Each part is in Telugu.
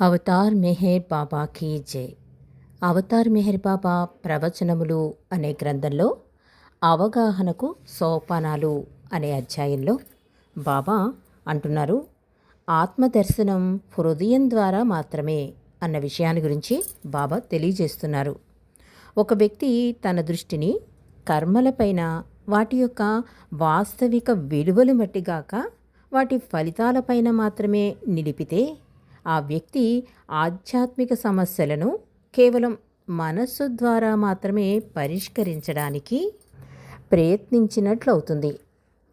అవతార్ మెహర్ బాబా కీ జై. అవతార్ మెహర్ బాబా ప్రవచనములు అనే గ్రంథంలో అవగాహనకు సోపానాలు అనే అధ్యాయంలో బాబా అంటున్నారు. ఆత్మదర్శనం హృదయం ద్వారా మాత్రమే అన్న విషయాన్ని గురించి బాబా తెలియజేస్తున్నారు. ఒక వ్యక్తి తన దృష్టిని కర్మలపైన వాటి యొక్క వాస్తవిక విలువలు మట్టిగాక వాటి ఫలితాలపైన మాత్రమే నిలిపితే ఆ వ్యక్తి ఆధ్యాత్మిక సమస్యలను కేవలం మనస్సు ద్వారా మాత్రమే పరిష్కరించడానికి ప్రయత్నించినట్లు అవుతుంది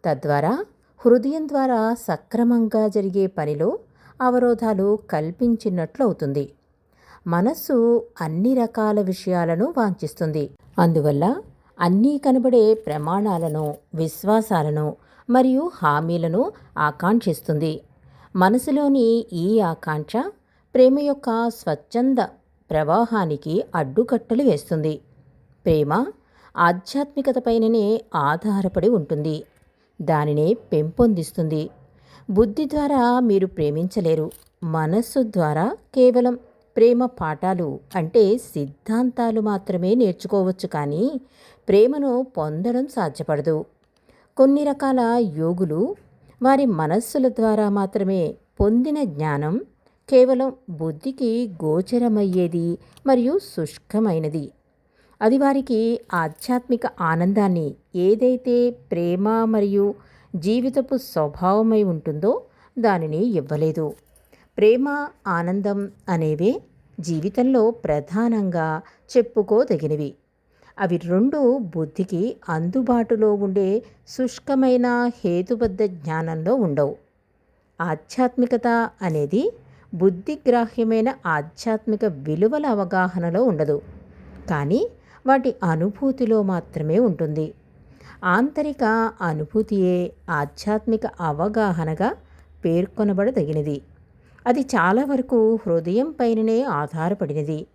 తద్వారా హృదయం ద్వారా సక్రమంగా జరిగే పనిలో అవరోధాలు కల్పించినట్లు అవుతుంది మనస్సు అన్ని రకాల విషయాలను వాంఛిస్తుంది. అందువల్ల అన్నీ కనబడే ప్రమాణాలను విశ్వాసాలను మరియు హామీలను ఆకాంక్షిస్తుంది. మనసులోని ఈ ఆకాంక్ష ప్రేమ యొక్క స్వచ్ఛంద ప్రవాహానికి అడ్డుకట్టలు వేస్తుంది. ప్రేమ ఆధ్యాత్మికతపైననే ఆధారపడి ఉంటుంది. దానినే పెంపొందిస్తుంది. బుద్ధి ద్వారా మీరు ప్రేమించలేరు. మనస్సు ద్వారా కేవలం ప్రేమ పాఠాలు అంటే సిద్ధాంతాలు మాత్రమే నేర్చుకోవచ్చు కానీ ప్రేమను పొందడం సాధ్యపడదు. కొన్ని రకాల యోగులు వారి మనస్సుల ద్వారా మాత్రమే పొందిన జ్ఞానం కేవలం బుద్ధికి గోచరమయ్యేది మరియు శుష్కమైనది. అది వారికి ఆధ్యాత్మిక ఆనందాన్ని ఏదైతే ప్రేమ మరియు జీవితపు స్వభావమై ఉంటుందో దానిని ఇవ్వలేదు. ప్రేమ ఆనందం అనేవే జీవితంలో ప్రధానంగా చెప్పుకోదగినవి. అవి రెండు బుద్ధికి అందుబాటులో ఉండే శుష్కమైన హేతుబద్ధ జ్ఞానంలో ఉండవు. ఆధ్యాత్మికత అనేది బుద్ధిగ్రాహ్యమైన ఆధ్యాత్మిక విలువల అవగాహనలో ఉండదు. కానీ వాటి అనుభూతిలో మాత్రమే ఉంటుంది. ఆంతరిక అనుభూతియే ఆధ్యాత్మిక అవగాహనగా పేర్కొనబడదగినది. అది చాలా వరకు హృదయం పైననే ఆధారపడినది.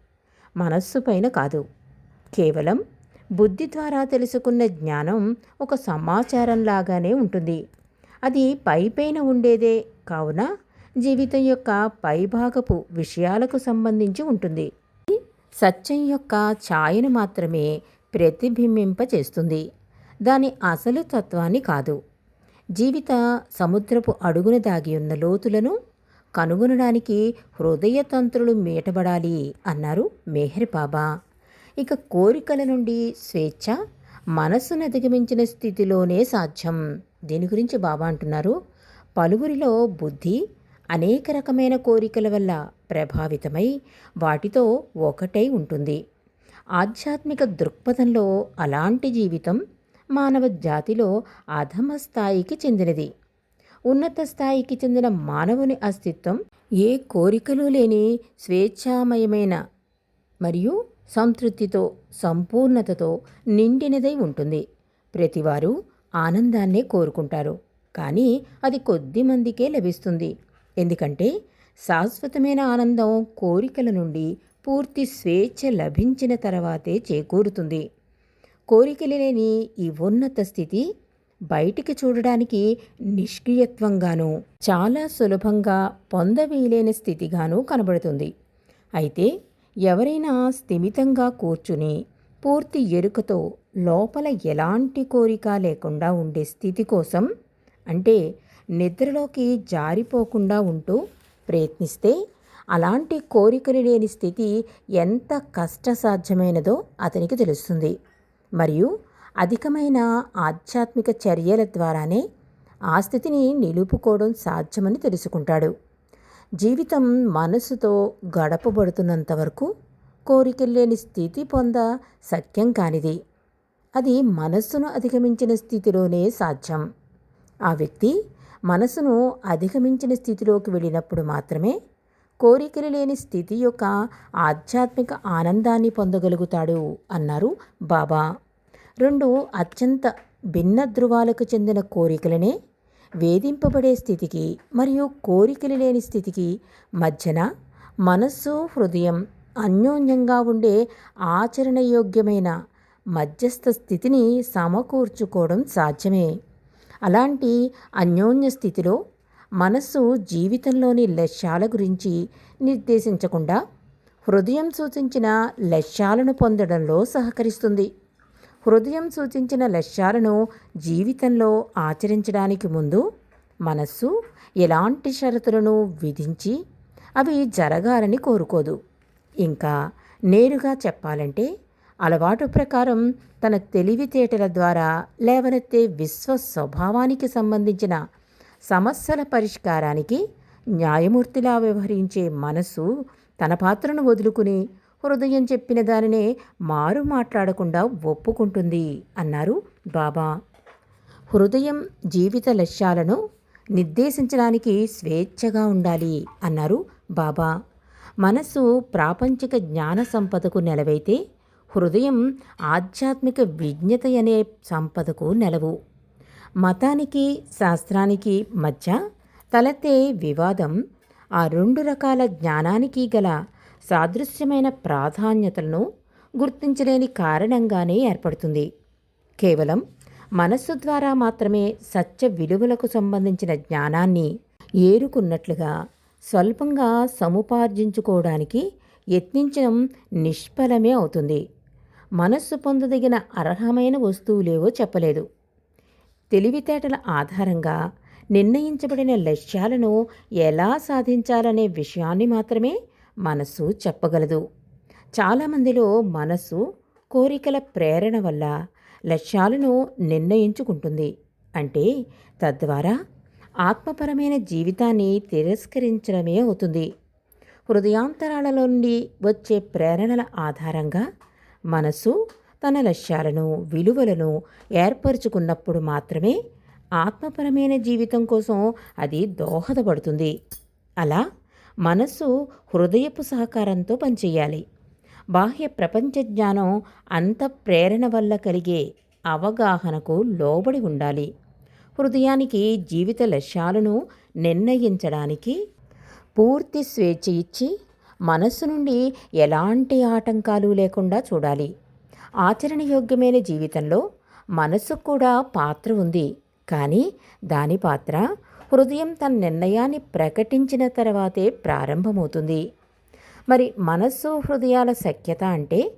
మనస్సు పైన కాదు. కేవలం బుద్ధి ద్వారా తెలుసుకున్న జ్ఞానం ఒక సమాచారంలాగానే ఉంటుంది. అది పైపైన ఉండేదే కావున జీవితం యొక్క పైభాగపు విషయాలకు సంబంధించి ఉంటుంది. సత్యం యొక్క ఛాయను మాత్రమే ప్రతిబింబింపచేస్తుంది. దాని అసలు తత్వాన్ని కాదు. జీవిత సముద్రపు అడుగున దాగి ఉన్న లోతులను కనుగొనడానికి హృదయతంత్రులు మీటబడాలి అన్నారు మెహర్ బాబా. ఇక కోరికల నుండి స్వేచ్ఛ మనస్సును అధిగమించిన స్థితిలోనే సాధ్యం. దీని గురించి బాబా అంటున్నారు. పలువురిలో బుద్ధి అనేక రకమైన కోరికల వల్ల ప్రభావితమై వాటితో ఒకటై ఉంటుంది. ఆధ్యాత్మిక దృక్పథంలో అలాంటి జీవితం మానవ జాతిలో అధమ స్థాయికి చెందినది. ఉన్నత స్థాయికి చెందిన మానవుని అస్తిత్వం ఏ కోరికలు లేని స్వేచ్ఛామయమైన మరియు సంతృప్తితో సంపూర్ణతతో నిండినదై ఉంటుంది. ప్రతివారు ఆనందాన్నే కోరుకుంటారు. కానీ అది కొద్ది మందికే లభిస్తుంది. ఎందుకంటే శాశ్వతమైన ఆనందం కోరికల నుండి పూర్తి స్వేచ్ఛ లభించిన తర్వాతే చేకూరుతుంది. కోరికలు లేని ఈ ఉన్నత స్థితి బయటికి చూడడానికి నిష్క్రియత్వంగానూ చాలా సులభంగా పొందవేయలేని స్థితిగానూ కనబడుతుంది. అయితే ఎవరైనా స్థిమితంగా కూర్చుని పూర్తి ఎరుకతో లోపల ఎలాంటి కోరిక లేకుండా ఉండే స్థితి కోసం అంటే నిద్రలోకి జారిపోకుండా ఉంటూ ప్రయత్నిస్తే అలాంటి కోరికలు లేని స్థితి ఎంత కష్టసాధ్యమైనదో అతనికి తెలుస్తుంది. మరియు అధికమైన ఆధ్యాత్మిక చర్యల ద్వారానే ఆ స్థితిని నిలుపుకోవడం సాధ్యమని తెలుసుకుంటాడు. జీవితం మనసుతో గడపబడుతున్నంత వరకు కోరికలు లేని స్థితి పొంద సత్యం కానిది. అది మనస్సును అధిగమించిన స్థితిలోనే సాధ్యం. ఆ వ్యక్తి మనసును అధిగమించిన స్థితిలోకి వెళ్ళినప్పుడు మాత్రమే కోరికలు లేని స్థితి యొక్క ఆధ్యాత్మిక ఆనందాన్ని పొందగలుగుతాడు అన్నారు బాబా. రెండు అత్యంత భిన్న ధృవాలకు చెందిన కోరికలనే వేధింపబడే స్థితికి మరియు కోరికలు లేని స్థితికి మధ్యన మనస్సు హృదయం అన్యోన్యంగా ఉండే ఆచరణయోగ్యమైన మధ్యస్థ స్థితిని సమకూర్చుకోవడం సాధ్యమే. అలాంటి అన్యోన్య స్థితిలో మనస్సు జీవితంలోని లక్ష్యాల గురించి నిర్దేశించకుండా హృదయం సూచించిన లక్ష్యాలను పొందడంలో సహకరిస్తుంది. హృదయం సూచించిన లక్ష్యాలను జీవితంలో ఆచరించడానికి ముందు మనస్సు ఎలాంటి షరతులను విధించి అవి జరగాలని కోరుకోదు. ఇంకా నేరుగా చెప్పాలంటే అలవాటు ప్రకారం తన తెలివితేటల ద్వారా లేవనెత్తే విశ్వ స్వభావానికి సంబంధించిన సమస్యల పరిష్కారానికి న్యాయమూర్తిలా వ్యవహరించే మనసు తన పాత్రను వదులుకుని హృదయం చెప్పిన దానినే మారు మాట్లాడకుండా ఒప్పుకుంటుంది అన్నారు బాబా. హృదయం జీవిత లక్ష్యాలను నిర్దేశించడానికి స్వేచ్ఛగా ఉండాలి అన్నారు బాబా. మనస్సు ప్రాపంచిక జ్ఞాన సంపదకు నెలవైతే హృదయం ఆధ్యాత్మిక విజ్ఞత అనే సంపదకు నెలవు. మతానికి శాస్త్రానికి మధ్య తలెత్తే వివాదం ఆ రెండు రకాల జ్ఞానానికి గల సాదృశ్యమైన ప్రాధాన్యతలను గుర్తించలేని కారణంగానే ఏర్పడుతుంది. కేవలం మనస్సు ద్వారా మాత్రమే సత్య విలువలకు సంబంధించిన జ్ఞానాన్ని ఏరుకున్నట్లుగా స్వల్పంగా సముపార్జించుకోవడానికి యత్నించడం నిష్ఫలమే అవుతుంది. మనస్సు పొందదగిన అర్హమైన వస్తువులేవో చెప్పలేదు. తెలివితేటల ఆధారంగా నిర్ణయించబడిన లక్ష్యాలను ఎలా సాధించాలనే విషయాన్ని మాత్రమే మనస్సు చెప్పగలదు. చాలామందిలో మనస్సు కోరికల ప్రేరణ వల్ల లక్ష్యాలను నిర్ణయించుకుంటుంది. అంటే తద్వారా ఆత్మపరమైన జీవితాన్ని తిరస్కరించడమే అవుతుంది. హృదయాంతరాలలో నుండి వచ్చే ప్రేరణల ఆధారంగా మనసు తన లక్ష్యాలను విలువలను ఏర్పరచుకున్నప్పుడు మాత్రమే ఆత్మపరమైన జీవితం కోసం అది దోహదపడుతుంది. అలా మనస్సు హృదయపు సహకారంతో పనిచేయాలి. బాహ్య ప్రపంచ జ్ఞానం అంత ప్రేరణ వల్ల కలిగే అవగాహనకు లోబడి ఉండాలి. హృదయానికి జీవిత లక్ష్యాలను నిర్ణయించడానికి పూర్తి స్వేచ్ఛ ఇచ్చి మనస్సు నుండి ఎలాంటి ఆటంకాలు లేకుండా చూడాలి. ఆచరణయోగ్యమైన జీవితంలో మనస్సు కూడా పాత్ర ఉంది. కానీ దాని పాత్ర హృదయం తన నిర్ణయాన్ని ప్రకటించిన తర్వాతే ప్రారంభమవుతుంది. మరి మనస్సు హృదయాల సఖ్యత అంటే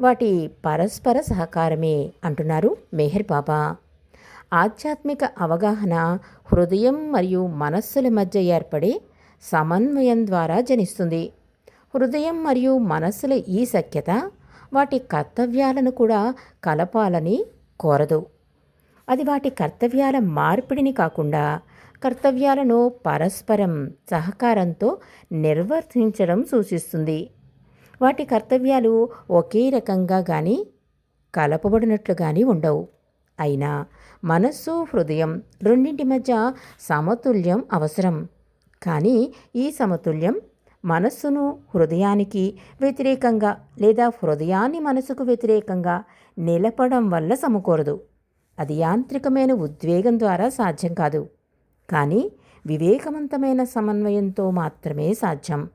వాటి పరస్పర సహకారమే అంటున్నారు మెహర్ బాబా. ఆధ్యాత్మిక అవగాహన హృదయం మరియు మనస్సుల మధ్య ఏర్పడే సమన్వయం ద్వారా జనిస్తుంది. హృదయం మరియు మనస్సుల ఈ సఖ్యత వాటి కర్తవ్యాలను కూడా కలపాలని కోరదు. అది వాటి కర్తవ్యాల మార్పిడిని కాకుండా కర్తవ్యాలను పరస్పరం సహకారంతో నిర్వర్తించడం సూచిస్తుంది. వాటి కర్తవ్యాలు ఒకే రకంగా కానీ కలపబడినట్లు కానీ ఉండవు. అయినా మనస్సు హృదయం రెండింటి మధ్య సమతుల్యం అవసరం. కానీ ఈ సమతుల్యం మనస్సును హృదయానికి వ్యతిరేకంగా లేదా హృదయాన్ని మనసుకు వ్యతిరేకంగా నిలపడం వల్ల సమకూరదు. అది యాంత్రికమైన ఉద్వేగం ద్వారా సాధ్యం కాదు. కానీ వివేకవంతమైన సమన్వయంతో మాత్రమే సాధ్యం.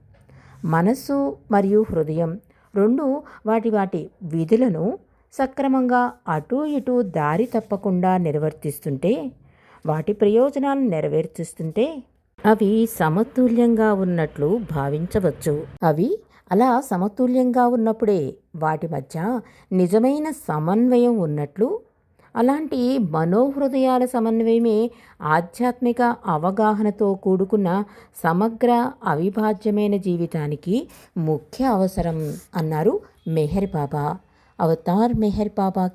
మనస్సు మరియు హృదయం రెండు వాటి వాటి విధులను సక్రమంగా అటూ ఇటూ దారి తప్పకుండా నిర్వర్తిస్తుంటే వాటి ప్రయోజనాలను నెరవేర్చిస్తుంటే అవి సమతుల్యంగా ఉన్నట్లు భావించవచ్చు. అవి అలా సమతుల్యంగా ఉన్నప్పుడే వాటి మధ్య నిజమైన సమన్వయం ఉన్నట్లు అలాంటి మనోహృదయాల సమన్వయమే ఆధ్యాత్మిక అవగాహనతో కూడుకున్న సమగ్ర అవిభాజ్యమైన జీవితానికి ముఖ్య అవసరం అన్నారు మెహర్ బాబా. అవతార్ మెహర్ బాబాకి